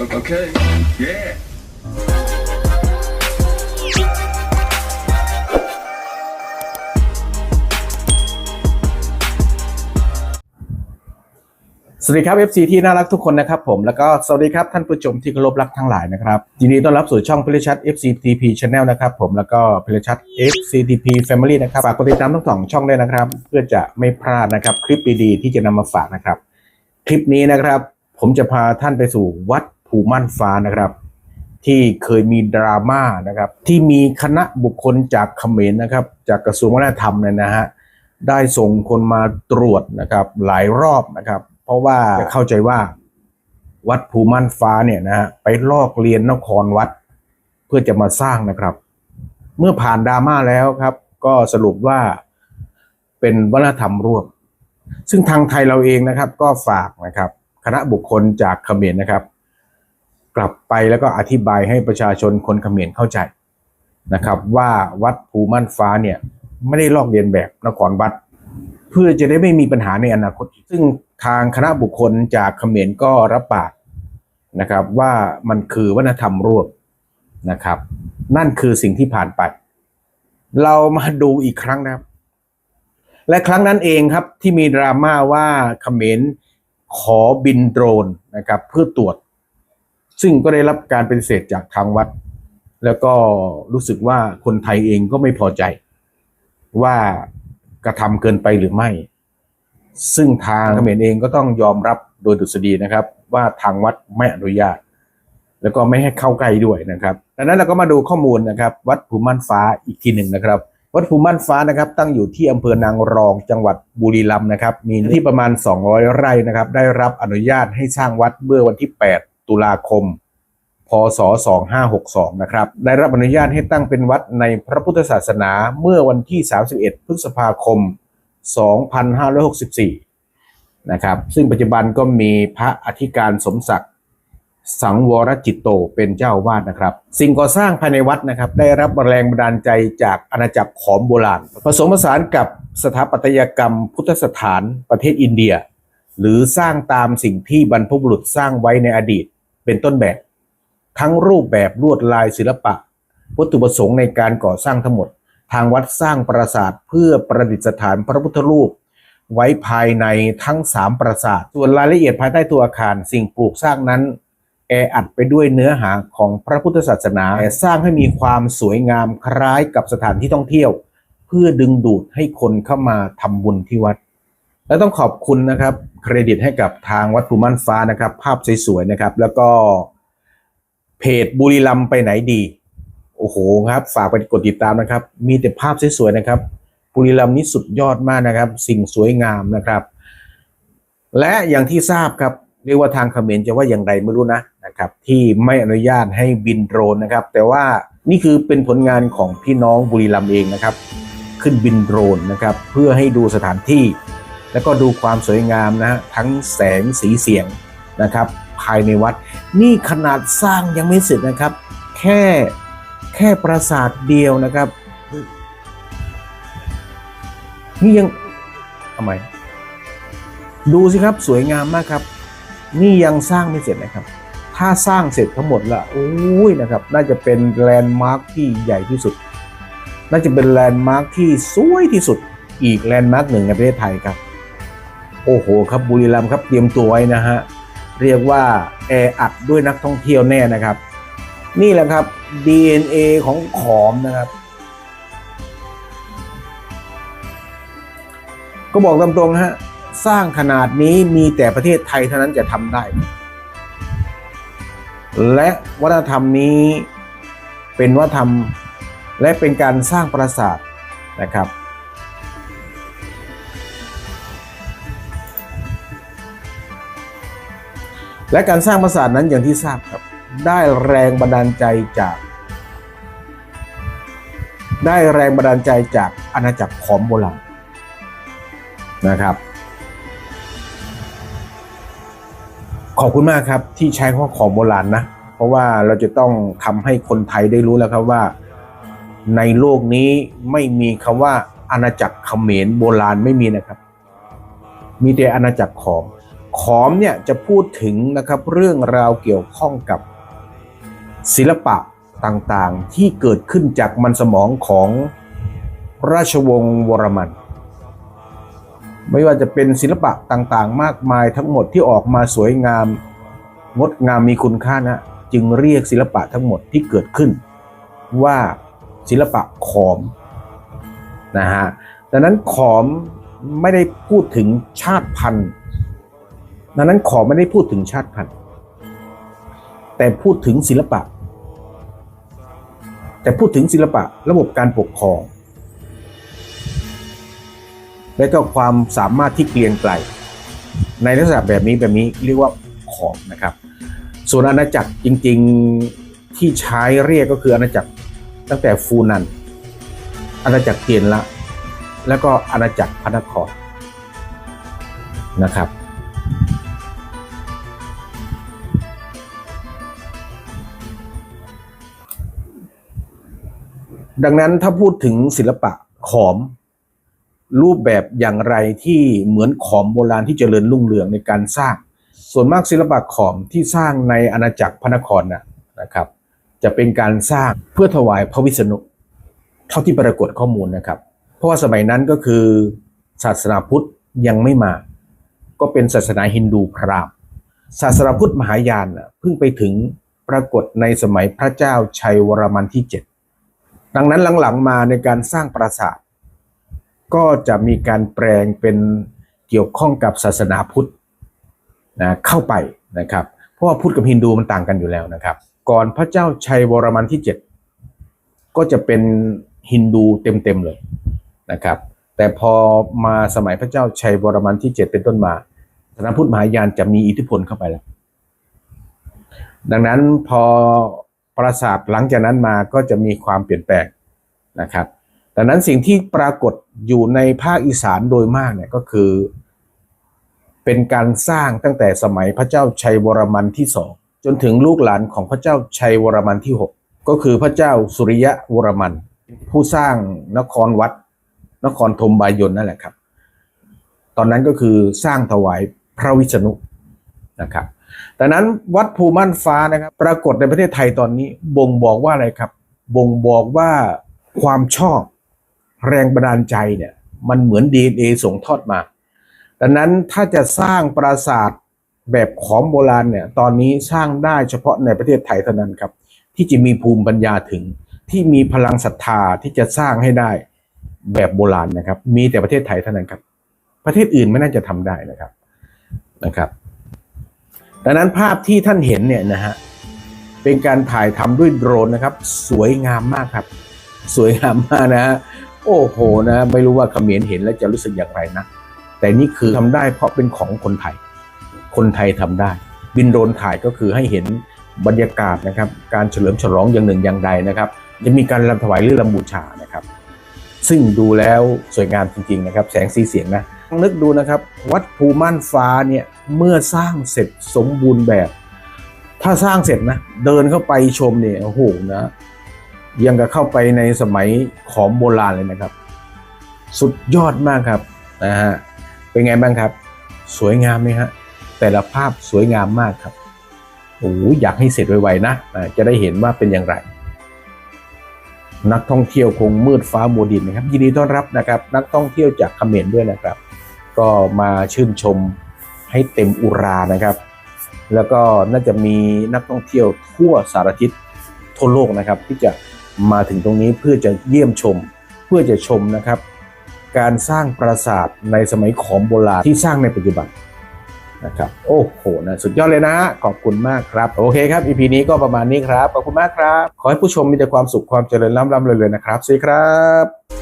Okay. Yeah. สวัสดีครับ FC ที่น่ารักทุกคนนะครับผมแล้วก็สวัสดีครับท่านผู้ชมที่เคารพรักทั้งหลายนะครับยินดีต้อนรับสู่ช่องพิรชัด FCTP Channel นะครับผมแล้วก็พิรชัด FCTP Family นะครับฝากกดติดตามทั้งสองช่องด้วยนะครับ เพื่อจะไม่พลาดนะครับคลิปดีๆที่จะนำมาฝากนะครับ คลิปนี้นะครับ ผมจะพาท่านไปสู่วัด ภูม่านฟ้านะครับ ที่เคยมีดราม่านะครับ ที่มีคณะบุคคลจากเขมรนะครับ จากกระทรวงวัฒนธรรมเนี่ยนะฮะได้ส่งคนมาตรวจนะครับหลายรอบนะครับ เพราะว่าเข้าใจว่าวัดภูม่านฟ้าเนี่ยนะฮะไปลอกเรียนนครวัด เพื่อจะมาสร้างนะครับ เมื่อผ่านดราม่าแล้วครับ ก็สรุปว่าเป็นวัฒนธรรมร่วม ซึ่งทางไทยเราเองนะครับ ก็ฝากนะครับ คณะบุคคลจากเขมรนะครับ กลับไปแล้วก็อธิบายให้ประชาชนคนเขมรเข้าใจนะครับ ว่าวัดภูม่านฟ้าเนี่ยไม่ได้ลอกเลียนแบบนครวัด เพื่อจะได้ไม่มีปัญหาในอนาคต ซึ่งทางคณะบุคคลจากเขมรก็รับปากนะครับว่ามันคือวัฒนธรรมร่วมนะครับ นั่นคือสิ่งที่ผ่านไป เรามาดูอีกครั้งนะครับ และครั้งนั้นเองครับที่มีดราม่าว่าเขมรขอบินโดรนนะครับ เพื่อตรวจ ซึ่งก็ได้รับการปฏิเสธจากทางวัด แล้วก็รู้สึกว่าคนไทยเองก็ไม่พอใจ ว่ากระทำเกินไปหรือไม่ ซึ่งทางเขมรเองก็ต้องยอมรับโดยดุษฎีนะครับ ว่าทางวัดไม่อนุญาต แล้วก็ไม่ให้เข้าใกล้ด้วยนะครับดังนั้นเราก็มาดูข้อมูลนะครับ วัดภูม่านฟ้าอีกทีหนึ่งนะครับ วัดภูม่านฟ้านะครับ ตั้งอยู่ที่อำเภอนางรองจังหวัดบุรีรัมย์นะครับ มีที่ประมาณ 200 ไร่นะครับ ได้รับอนุญาตให้สร้างวัดเมื่อวันที่ 8 ตุลาคม พศ 2562 นะครับ ได้รับอนุญาตให้ตั้งเป็นวัดในพระพุทธศาสนาเมื่อวันที่ 31 พฤษภาคม 2564 นะครับ ซึ่งปัจจุบันก็มีพระอธิการสมศักดิ์สังวรจิตโตเป็นเจ้าวาดนะครับ สิ่งก่อสร้างภายในวัดนะครับ ได้รับแรงบันดาลใจจากอาณาจักรขอมโบราณ ผสมผสานกับสถาปัตยกรรมพุทธสถานประเทศอินเดีย หรือสร้างตามสิ่งที่บรรพบุรุษสร้างไว้ในอดีต เป็นต้นแบบ ทั้งรูปแบบลวดลายศิลปะ วัตถุประสงค์ในการก่อสร้างทั้งหมด ทางวัดสร้างปราสาทเพื่อประดิษฐานพระพุทธรูป ไว้ภายในทั้งสามปราสาท ส่วนรายละเอียดภายใต้ตัวอาคาร สิ่งปลูกสร้างนั้นแออัดไปด้วยเนื้อหาของพระพุทธศาสนาแต่สร้างให้มีความสวยงามคล้ายกับสถานที่ท่องเที่ยว เพื่อดึงดูดให้คนเข้ามาทำบุญที่วัด และต้องขอบคุณนะครับเครดิตให้กับทางวัดภูม่านฟ้านะครับ ภาพสวยๆนะครับ แล้วก็เพจบุรีรัมไปไหนดี โอ้โหครับฝากไปกดติดตามนะครับ มีแต่ภาพสวยๆนะครับ บุรีรัมนี่สุดยอดมากนะครับ สิ่งสวยงามนะครับ และอย่างที่ทราบครับเรียกว่าทางเขมรจะว่าอย่างไรไม่รู้นะนะครับ ที่ไม่อนุญาตให้บินโดรนนะครับ แต่ว่านี่คือเป็นผลงานของพี่น้องบุรีรัมเองนะครับ ขึ้นบินโดรนนะครับ เพื่อให้ดูสถานที่ แล้วก็ดูความสวยงามนะฮะทั้งแสงสีเสียงนะครับ ภายในวัด นี่ขนาดสร้างยังไม่เสร็จนะครับ แค่แค่ปราสาทเดียวนะครับ นี่ยังทำไมดูสิครับสวยงามมากครับ นี่ยังสร้างไม่เสร็จนะครับ ถ้าสร้างเสร็จทั้งหมดละโอ้ยนะครับ น่าจะเป็นแลนด์มาร์คที่ใหญ่ที่สุด น่าจะเป็นแลนด์มาร์คที่สวยที่สุดอีกแลนด์มาร์คหนึ่งในประเทศไทยครับ โอ้โหครับบุรีรัมย์ครับเตรียมตัวไว้นะฮะเรียกว่าแออัดด้วยนักท่องเที่ยวแน่นะครับ นี่แหละครับ DNA ของขอมนะครับ ก็บอกตามตรงนะฮะสร้างขนาดนี้มีแต่ประเทศไทยเท่านั้นจะทำได้ และวัฒนธรรมนี้เป็นวัฒนธรรมและเป็นการสร้างปราสาทนะครับ และการสร้างปราสาทนั้นอย่างที่ทราบครับ ได้แรงบันดาลใจจาก ได้แรงบันดาลใจจากอาณาจักรขอมโบราณนะครับ ขอบคุณมากครับที่ใช้ข้อของโบราณนะ เพราะว่าเราจะต้องทำให้คนไทยได้รู้แล้วครับว่า ในโลกนี้ไม่มีคำว่าอาณาจักรเขมรโบราณไม่มีนะครับ มีแต่อาณาจักรขอม ขอมเนี่ยจะพูดถึงนะครับเรื่องราวเกี่ยวข้องกับศิลปะต่างๆ ที่เกิดขึ้นจากมันสมองของราชวงศ์วรมัน ไม่ว่าจะเป็นศิลปะต่างๆ มากมายทั้งหมดที่ออกมาสวยงาม งดงามมีคุณค่านะจึงเรียกศิลปะทั้งหมดที่เกิดขึ้น ว่าศิลปะขอมนะฮะดังนั้นขอมไม่ได้พูดถึงชาติพันธุ์ ดังนั้นขอไม่ได้พูดถึงชาติพันธุ์แต่พูดถึงศิลปะ แต่พูดถึงศิลปะระบบการปกครอง และก็ความสามารถที่เกรียงไกรในลักษณะแบบนี้แบบนี้เรียกว่าขอมนะครับ ส่วนอาณาจักรจริง ๆที่ใช้เรียกก็คืออาณาจักรตั้งแต่ฟูนันอาณาจักรเตียนละ แล้วก็อาณาจักรพระนครนะครับ ดังนั้นถ้าพูดถึงศิลปะขอม รูปแบบอย่างไรที่เหมือนขอมโบราณที่เจริญรุ่งเรืองในการสร้าง ส่วนมากศิลปะขอมที่สร้างในอาณาจักรพระนครนะนะครับ จะเป็นการสร้างเพื่อถวายพระวิษณุเท่าที่ปรากฏข้อมูลนะครับ เพราะว่าสมัยนั้นก็คือศาสนาพุทธยังไม่มา ก็เป็นศาสนาฮินดูพราหมณ์ศาสนาพุทธมหายานเพิ่งไปถึงปรากฏในสมัยพระเจ้าชัยวรมันที่7ดั ดังนั้นหลังๆมาในการสร้างปราสาท ก็จะมีการแปลงเป็นเกี่ยวข้องกับศาสนาพุทธนะเข้าไปนะครับ เพราะว่าพุทธกับฮินดูมันต่างกันอยู่แล้วนะครับ ก่อนพระเจ้าชัยวรมันที่ 7 ก็จะเป็นฮินดูเต็มๆเลยนะครับ แต่พอมาสมัยพระเจ้าชัยวรมันที่ 7 เป็นต้นมาศาสนาพุทธมหายานจะมีอิทธิพลเข้าไปแล้วดังนั้นพอ ปราสาทหลังจากนั้นมาก็จะมีความเปลี่ยนแปลงนะครับดังนั้นสิ่งที่ปรากฏอยู่ในภาคอีสานโดยมากเนี่ยก็คือ เป็นการสร้างตั้งแต่สมัยพระเจ้าชัยวรมันที่สองจนถึงลูกหลานของพระเจ้าชัยวรมันที่หกก็คือพระเจ้าสุริยะวรมัน ผู้สร้างนครวัด นครธมบายนนั่นแหละครับ ตอนนั้นก็คือสร้างถวายพระวิษณุนะครับ ดังนั้นวัดภูม่านฟ้านะครับปรากฏในประเทศไทยตอนนี้ บ่งบอกว่าอะไรครับ บ่งบอกว่าความชอบแรงบันดาลใจเนี่ยมันเหมือน DNA ส่งทอดมา ดังนั้นถ้าจะสร้างปราสาทแบบขอมโบราณเนี่ยตอนนี้สร้างได้เฉพาะในประเทศไทยเท่านั้นครับ ที่จะมีภูมิปัญญาถึงที่มีพลังศรัทธาที่จะสร้างให้ได้แบบโบราณนะครับ มีแต่ประเทศไทยเท่านั้นครับ ประเทศอื่นไม่น่าจะทำได้นะครับนะครับ ดังนั้นภาพที่ท่านเห็นเนี่ยนะฮะเป็นการถ่ายทำด้วยโดรนนะครับ สวยงามมากครับ สวยงามมากนะฮะโอ้โหนะไม่รู้ว่าเขมรเห็นแล้วจะรู้สึกอย่างไรนะ แต่นี่คือทำได้เพราะเป็นของคนไทย คนไทยทำได้ บินโดรนถ่ายก็คือให้เห็นบรรยากาศนะครับ การเฉลิมฉลองอย่างหนึ่งอย่างใดนะครับ จะมีการรำถวายเรื่องลำบูชานะครับ ซึ่งดูแล้วสวยงามจริงๆนะครับ แสงสีเสียงนะ องนึกดูนะครับ วัดภูม่านฟ้าเนี่ยเมื่อสร้างเสร็จสมบูรณ์แบบ ถ้าสร้างเสร็จนะ เดินเข้าไปชมเนี่ยโอ้โหนะยังกับเข้าไปในสมัยขอมโบราณเลยนะครับ สุดยอดมากครับนะฮะเป็นไงบ้างครับ สวยงามไหมฮะแต่ละภาพสวยงามมากครับโอ้อยากให้เสร็จไวๆนะจะได้เห็นว่าเป็นอย่างไร นักท่องเที่ยวคงมืดฟ้ามัวดินนะครับ ยินดีต้อนรับนะครับ นักท่องเที่ยวจากเขมรด้วยนะครับ ก็มาชื่นชมให้เต็มอุรานะครับ แล้วก็น่าจะมีนักท่องเที่ยวทั่วสารทิศทั่วโลกนะครับ ที่จะมาถึงตรงนี้เพื่อจะเยี่ยมชม เพื่อจะชมนะครับ การสร้างปราสาทในสมัยขอมโบราณที่สร้างในปัจจุบันนะครับโอ้โหนะสุดยอดเลยนะ ขอบคุณมากครับ โอเคครับ EP นี้ก็ประมาณนี้ครับ ขอบคุณมากครับ ขอให้ผู้ชมมีแต่ความสุขความเจริญร่ำร่ำรวยๆนะครับสวัสดีครับ